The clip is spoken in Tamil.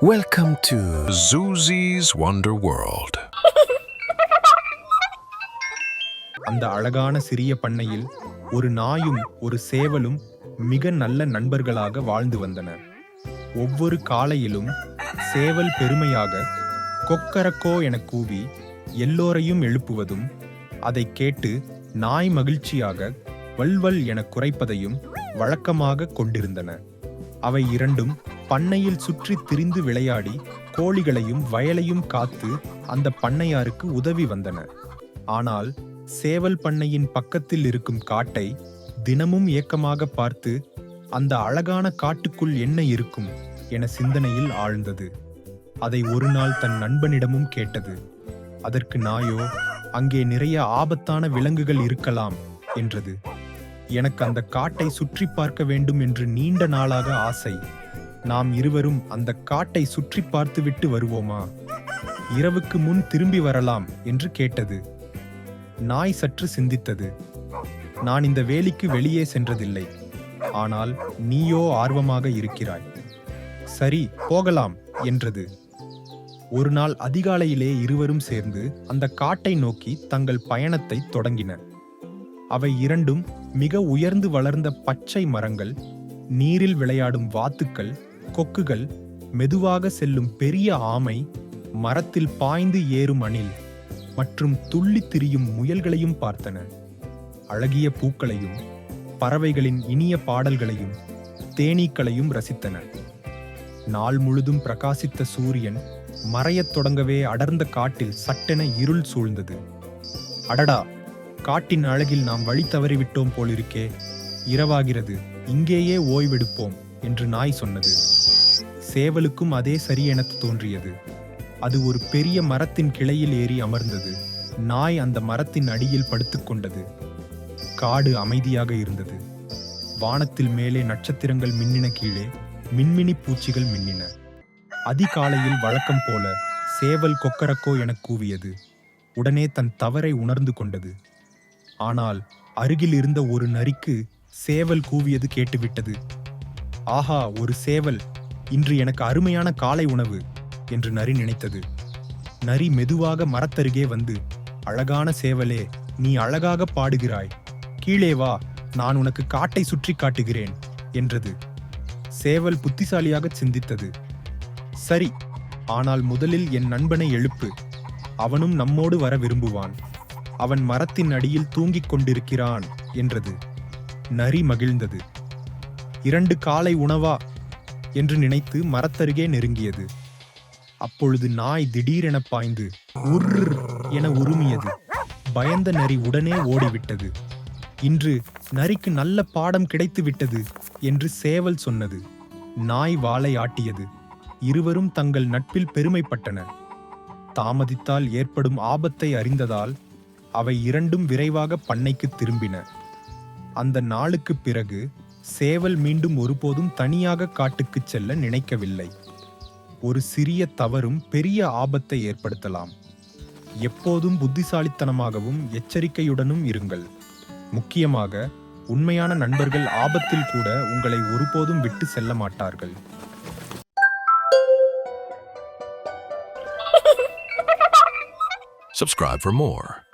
Welcome to Zuzi's Wonder World. அந்த அழகான சிறிய பண்ணையில் ஒரு நாயும் ஒரு சேவலும் மிக நல்ல நண்பர்களாக வாழ்ந்து வந்தன ஒவ்வொரு காலையிலும் சேவல் பெருமையாக கொக்கரக்கோ என கூவி எல்லோரையும் எழுப்புவதும் அதைக் கேட்டு நாய் மகிழ்ச்சியாக வல்வல் என குறைப்பதையும் வழக்கமாக கொண்டிருந்தன அவை இரண்டும் பண்ணையில் சுற்றி திரிந்து விளையாடி கோழிகளையும் வயலையும் காத்து அந்த பண்ணையாருக்கு உதவி வந்தன. ஆனால் சேவல் பண்ணையின் பக்கத்தில் இருக்கும் காட்டை தினமும் ஏக்கமாக பார்த்து அந்த அழகான காட்டுக்குள் என்ன இருக்கும்? என சிந்தனையில் ஆழ்ந்தது. அதை ஒரு நாள் தன் நண்பனிடமும் கேட்டது. அதற்கு நாயோ அங்கே நிறைய ஆபத்தான விலங்குகள் இருக்கலாம் என்றது. எனக்கு அந்த காட்டை சுற்றி பார்க்க வேண்டும் என்று நீண்ட நாளாக ஆசை. நாம் இருவரும் அந்த காட்டை சுற்றி பார்த்துவிட்டு வருவோமா? இரவுக்கு முன் திரும்பி வரலாம் என்று கேட்டது. நாய் சற்று சிந்தித்தது. நான் இந்த வேலிக்கு வெளியே சென்றதில்லை. ஆனால் நீயோ ஆர்வமாக இருக்கிறாய். சரி போகலாம் என்றது. ஒரு நாள் அதிகாலையிலே இருவரும் சேர்ந்து அந்த காட்டை நோக்கி தங்கள் பயணத்தை தொடங்கின அவை இரண்டும் மிக உயர்ந்து வளர்ந்த பச்சை மரங்கள் நீரில் விளையாடும் வாத்துக்கள் கொக்குகள் மெதுவாக செல்லும் பெரிய ஆமை மரத்தில் பாய்ந்து ஏறும் அணில் மற்றும் துள்ளித் திரியும் முயல்களையும் பார்த்தன. அழகிய பூக்களையும் பறவைகளின் இனிய பாடல்களையும் தேனீக்களையும் ரசித்தன. நாள் முழுதும் பிரகாசித்த சூரியன் மறையத் தொடங்கவே அடர்ந்த காட்டில் சட்டென இருள் சூழ்ந்தது. அடடா காட்டின் அழகில் நாம் வழி தவறிவிட்டோம் போலிருக்கே. இரவாகிறது இங்கேயே ஓய்வெடுப்போம் என்று நாய் சொன்னது. சேவலுக்கும் அதே சரி எனத் தோன்றியது. அது ஒரு பெரிய மரத்தின் கிளையில் ஏறி அமர்ந்தது. நாய் அந்த மரத்தின் அடியில் படுத்துக்கொண்டது காடு அமைதியாக இருந்தது. வானத்தில் மேலே நட்சத்திரங்கள் மின்னின கீழே மின்மினி பூச்சிகள் மின்னின. அதிகாலையில் வழக்கம் போல சேவல் கொக்கரக்கோ என கூவியது. உடனே தன் தவறை உணர்ந்து கொண்டது. ஆனால் அருகில் இருந்த ஒரு நரிக்கு சேவல் கூவியது கேட்டுவிட்டது. ஆஹா ஒரு சேவல்! இன்று எனக்கு அருமையான காலை உணவு என்று நரி நினைத்தது. நரி மெதுவாக மரத்தருகே வந்து அழகான சேவலே நீ அழகாக பாடுகிறாய். கீழே வா நான் உனக்கு காட்டை சுற்றி காட்டுகிறேன் என்றது. சேவல் புத்திசாலியாக சிந்தித்தது. சரி ஆனால் முதலில் என் நண்பனை எழுப்பு. அவனும் நம்மோடு வர விரும்புவான். அவன் மரத்தின் அடியில் தூங்கிக் கொண்டிருக்கிறான் என்றது. நரி மகிழ்ந்தது. இரண்டு காலை உணவா? என்று நினைத்து மரத்தருகே நெருங்கியது. அப்பொழுது நாய் திடீரென பாய்ந்து உர்ர் என உருமியது. பயந்த நரி உடனே ஓடிவிட்டது. இன்று நரிக்கு நல்ல பாடம் கிடைத்து விட்டது என்று சேவல் சொன்னது. நாய் வாளை ஆட்டியது. இருவரும் தங்கள் நட்பில் பெருமைப்பட்டனர். தாமதித்தால் ஏற்படும் ஆபத்தை அறிந்ததால் அவை இரண்டும் விரைவாக பண்ணைக்கு திரும்பின. அந்த நாளுக்குப் பிறகு சேவல் மீண்டும் ஒருபோதும் தனியாக காட்டுக்குச் செல்ல நினைக்கவில்லை. ஒரு சிறிய தவறும் பெரிய ஆபத்தை ஏற்படுத்தலாம். எப்போதும் புத்திசாலித்தனமாகவும் எச்சரிக்கையுடனும் இருங்கள். முக்கியமாக உண்மையான நண்பர்கள் ஆபத்தில் கூட உங்களை ஒருபோதும் விட்டு செல்ல மாட்டார்கள். Subscribe for more.